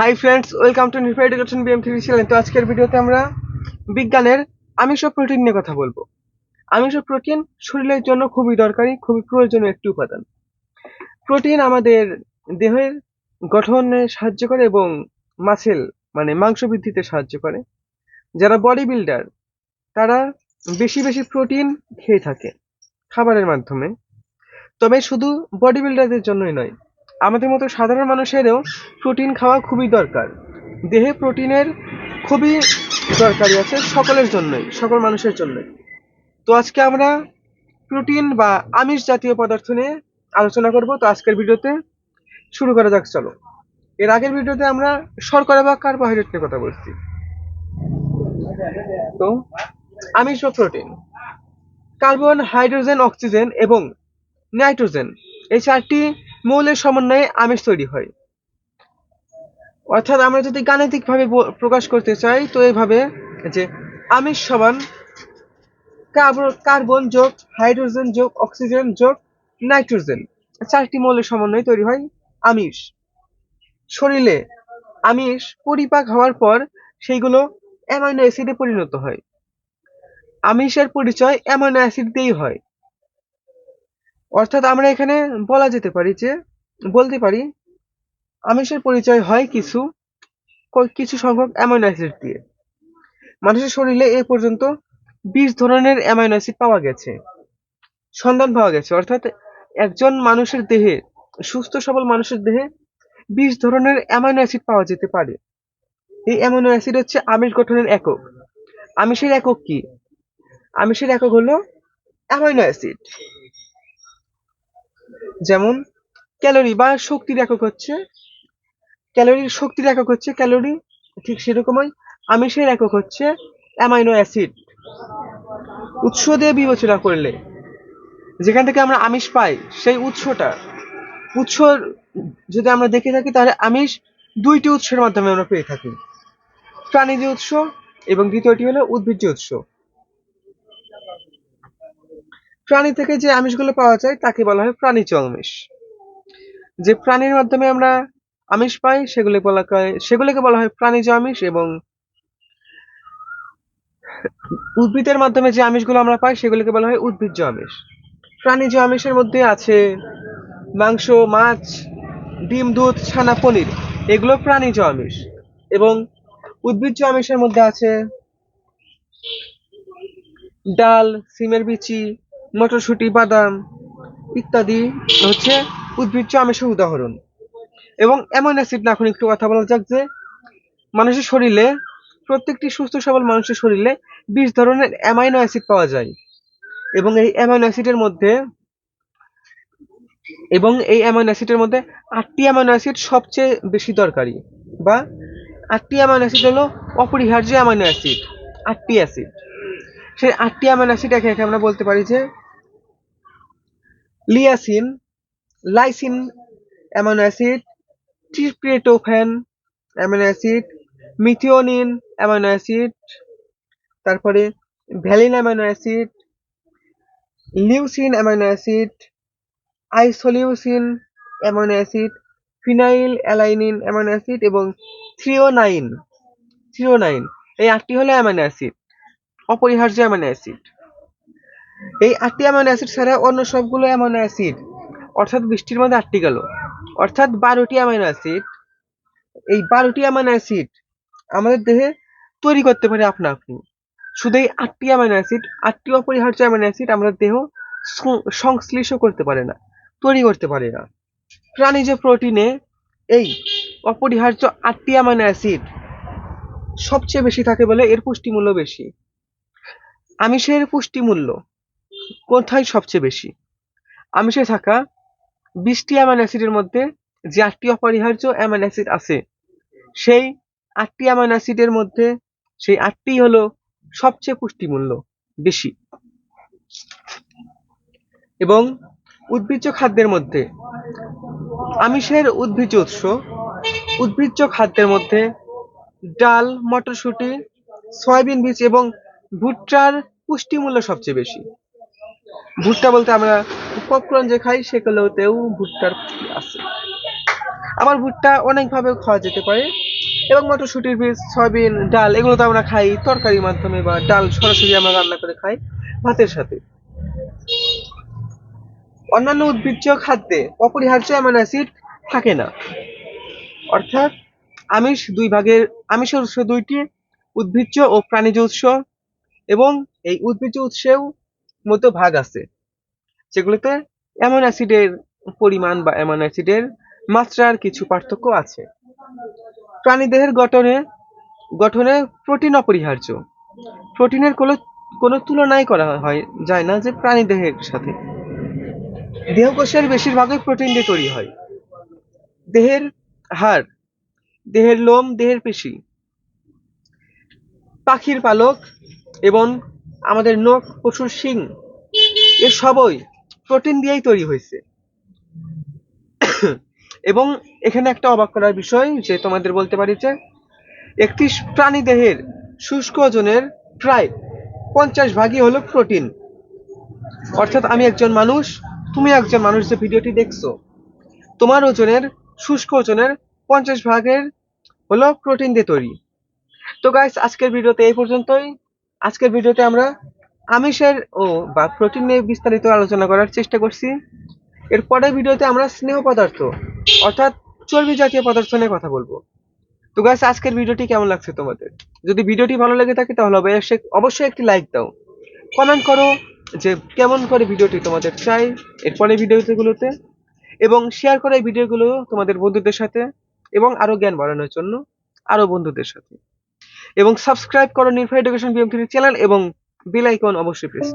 High friends welcome to নিউফ্রাই education BM three channel তো আজকের ভিডিওতে আমরা বিজ্ঞানের আমিষ প্রোটিন নিয়ে কথা বলব। আমিষ প্রোটিন শরীরের জন্য খুবই দরকারি, খুবই প্রয়োজনীয় একটি উপাদান। প্রোটিন আমাদের দেহের গঠনে সাহায্য করে এবং মাসেল মানে মাংস বৃদ্ধিতে সাহায্য করে। যারা বডি বিল্ডার তারা বেশি বেশি প্রোটিন খেয়ে থাকে খাবারের মাধ্যমে। তবে শুধু বডি বিল্ডারদের জন্যই নয় আমাদের মতো সাধারণ মানুষেরও প্রোটিন খাওয়া খুবই দরকার। দেহে প্রোটিনের খুবই দরকারি আছে সকলের জন্যই, সকল মানুষের জন্যই। তো আজকে আমরা প্রোটিন বা আমিষ জাতীয় পদার্থ নিয়ে আলোচনা করব। তো আজকের ভিডিওতে শুরু করা যাক, চলো। এর আগের ভিডিওতে আমরা শর্করা বা কার্বোহাইড্রেট নিয়ে কথা বলছি। তো আমিষ ও প্রোটিন কার্বন হাইড্রোজেন অক্সিজেন এবং নাইট্রোজেন এই চারটি মৌলের সমন্বয়ে আমিষ তৈরি হয়। অর্থাৎ আমরা যদি গাণিতিকভাবে প্রকাশ করতে চাই, তো এইভাবে যে আমিষ সমান কার্বন যোগ, হাইড্রোজেন যোগ, অক্সিজেন যোগ, নাইট্রোজেন। চারটি মৌলের সমন্বয়ে তৈরি হয় আমিষ। শরীরে আমিষ পরিপাক হওয়ার পর সেইগুলো অ্যামাইনো অ্যাসিডে পরিণত হয়। আমিষের পরিচয় অ্যামাইনো অ্যাসিড দিয়েই হয়। অর্থাৎ আমরা এখানে বলা যেতে পারি যে, বলতে পারি, আমিষের পরিচয় হয় কিছু কিছু সংখ্যক অ্যামাইনো অ্যাসিড দিয়ে। মানুষের শরীরে এ পর্যন্ত বিশ ধরনের অ্যামাইনো অ্যাসিড পাওয়া গেছে, সন্ধান পাওয়া গেছে। অর্থাৎ একজন মানুষের দেহে, সুস্থ সবল মানুষের দেহে বিশ ধরনের অ্যামাইনো অ্যাসিড পাওয়া যেতে পারে। এই অ্যামাইনো অ্যাসিড হচ্ছে আমিষ গঠনের একক। আমিষের একক কি? আমিষের একক হলো অ্যামাইনো অ্যাসিড যেমন, ক্যালোরি বা শক্তির একক হচ্ছে, ক্যালোরির শক্তির একক হচ্ছে ক্যালোরি, ঠিক সেরকমই আমিষের একক হচ্ছে অ্যামাইনো অ্যাসিড। উৎস দিয়ে বিবেচনা করলে, যেখান থেকে আমরা আমিষ পাই, সেই উৎসটা, উৎস যদি আমরা দেখে থাকি, তাহলে আমিষ দুইটি উৎসের মাধ্যমে আমরা পেয়ে থাকি। প্রাণীজ উৎস এবং দ্বিতীয়টি হলো উদ্ভিজ্জ উৎস। প্রাণী থেকে যে আমিষগুলো পাওয়া যায়, তাকে বলা হয় প্রাণীজ আমিষ যে প্রাণীর মাধ্যমে আমরা আমিষ পাই, সেগুলি বলা হয়, সেগুলিকে বলা হয় প্রাণীজ আমিষ এবং উদ্ভিদের মাধ্যমে যে আমিষগুলো আমরা পাই, সেগুলিকে বলা হয় উদ্ভিজ্জ আমিষ প্রাণীজ আমিষের মধ্যে আছে মাংস, মাছ, ডিম, দুধ, ছানা, পনির, এগুলো প্রাণীজ আমিষ এবং উদ্ভিজ্জ আমিষের মধ্যে আছে ডাল, সিমের বিচি মটরশুঁটি, বাদাম ইত্যাদি হচ্ছে উদ্ভিজ্জ আমিষের উদাহরণ। এবং এমন অ্যাসিড না, এখন একটু কথা বলা যাক যে মানুষের শরীরে, প্রত্যেকটি সুস্থ সবল মানুষের শরীরে বিশ ধরনের অ্যামাইনো অ্যাসিড পাওয়া যায়। এবং এই অ্যামাইনো অ্যাসিডের মধ্যে, এবং এই অ্যামাইনো অ্যাসিডের মধ্যে আটটি অ্যামাইনো অ্যাসিড সবচেয়ে বেশি দরকারি, বা আটটি অ্যামাইনো অ্যাসিড হলো অপরিহার্য অ্যামাইনো অ্যাসিড আটটি অ্যাসিড সেই আটটি অ্যামাইনো অ্যাসিড একে একে আমরা বলতে পারি যে lysine, lysine amino acid tryptophan amino acid, methionine amino acid, তারপরে valine amino acid, leucine amino acid, isoleucine amino acid, phenylalanine amino acid এবং থ্রিওনাইন থ্রিওনাইন। এই আটটি হলো অ্যামাইনো অ্যাসিড, অপরিহার্য অ্যামাইনো অ্যাসিড। এই আটটি অ্যামাইনো অ্যাসিড ছাড়া অন্য সবগুলো অ্যামাইনো অ্যাসিড। অর্থাৎ বৃষ্টির মধ্যে আটটি গেল। অর্থাৎ বারোটি অ্যামাইনো অ্যাসিড। এই বারোটি অ্যামাইনো অ্যাসিড আমাদের দেহে তৈরি করতে পারে আপনা আপনি শুধু এই আটটি অ্যামাইনো অ্যাসিড, আটটি অপরিহার্য অ্যামাইনো অ্যাসিড আমাদের দেহ সং- সংশ্লেষও করতে পারে না, তৈরি করতে পারে না। প্রাণীজ প্রোটিনে এই অপরিহার্য আটটি অ্যামাইনো অ্যাসিড সবচেয়ে বেশি থাকে বলে এর পুষ্টিমূল্য বেশি। আমিষের পুষ্টিমূল্য কোথায় সবচেয়ে বেশি? আমিষে থাকা বিশটি অ্যামাইনো অ্যাসিডের মধ্যে যে আটটি অপরিহার্য অ্যামাইনো অ্যাসিড আছে, সেই আটটি অ্যামাইনো অ্যাসিডের মধ্যে সেই আটটি হলো সবচেয়ে পুষ্টিমূল্য, বেশি। এবং উদ্ভিজ্জ খাদ্যের মধ্যে আমিষের উদ্ভিজ্জ উৎস, উদ্ভিজ্জ খাদ্যের মধ্যে ডাল, মটরশুঁটি, সয়াবিন বীজ এবং ভুট্টার পুষ্টিমূল্য সবচেয়ে বেশি। ভুট্টা বলতে আমরা পপকর্ন যে খাই, সেগুলোতেও ভুট্টার আছে? আবার ভুট্টা অনেকভাবে খাওয়া যেতে পারে। এবং মটরশুটির বীজ, সয়াবিন, ডাল, এগুলো তো আমরা খাই তরকারির মাধ্যমে বা ডাল সরাসরি আমরা রান্না করে খাই ভাতের সাথে। অন্যান্য উদ্ভিজ্জ খাদ্যে অপরিহার্য অ্যামাইনো অ্যাসিড থাকে না। অর্থাৎ আমিষ দুই ভাগের, আমিষের উৎস দুইটি, উদ্ভিজ্জ ও প্রাণীজ উৎস। এবং এই উদ্ভিজ্জ উৎসেও মধ্যে ভাগ আছে। যেগুলোতে অ্যামাইনো অ্যাসিডের পরিমাণ বা অ্যামাইনো অ্যাসিডের মাত্রার কিছু পার্থক্য আছে। প্রাণীদেহের গঠনে গঠনে প্রোটিন অপরিহার্য। প্রোটিনের কোনো কোনো তুলনাই করা হয়, যায় না যে প্রাণীদেহের সাথে। দেহকোষের বেশিরভাগই প্রোটিন দিয়ে তৈরি হয়। দেহের হাড়, দেহের লোম, দেহের পেশি। পাখির পালক এবং আমাদের নখ পশুর শিং, এ সবই প্রোটিন দিয়েই তৈরি হয়েছে। এবং এখানে একটা অবাক করার বিষয় যে তোমাদের বলতে পারি যে একটি প্রাণী দেহের শুষ্ক ওজনের প্রায় পঞ্চাশ ভাগই হলো প্রোটিন। অর্থাৎ আমি একজন মানুষ, তুমি একজন মানুষ যে ভিডিওটি দেখছ, তোমার ওজনের, শুষ্ক ওজনের পঞ্চাশ ভাগের হলো প্রোটিন দিয়ে তৈরি। তো গাইস আজকের ভিডিওতে এই পর্যন্তই। আজকের ভিডিওতে আমরা আমিষের ও বা প্রোটিন নিয়ে বিস্তারিত আলোচনা করার চেষ্টা করছি। এর পরের ভিডিওতে আমরা স্নেহ পদার্থ, অর্থাৎ চর্বি জাতীয় পদার্থ নিয়ে কথা বলব। তো গাইস আজকের ভিডিওটি কেমন লাগছে তোমাদের? যদি ভিডিওটি ভালো লেগে থাকে তাহলে অবশ্যই অবশ্যই একটি লাইক দাও। কমেন্ট করো যে কেমন করে ভিডিওটি তোমাদের চাই এরপরে ভিডিওগুলোতে এবং শেয়ার করো এই ভিডিওগুলো তোমাদের বন্ধুদের সাথে এবং আরও জ্ঞান বাড়ানোর জন্য আরও বন্ধুদের সাথে। এবং সাবস্ক্রাইব করো নির্ভয় এডুকেশন বিএম চ্যানেল এবং বেল আইকন অবশ্যই প্রেস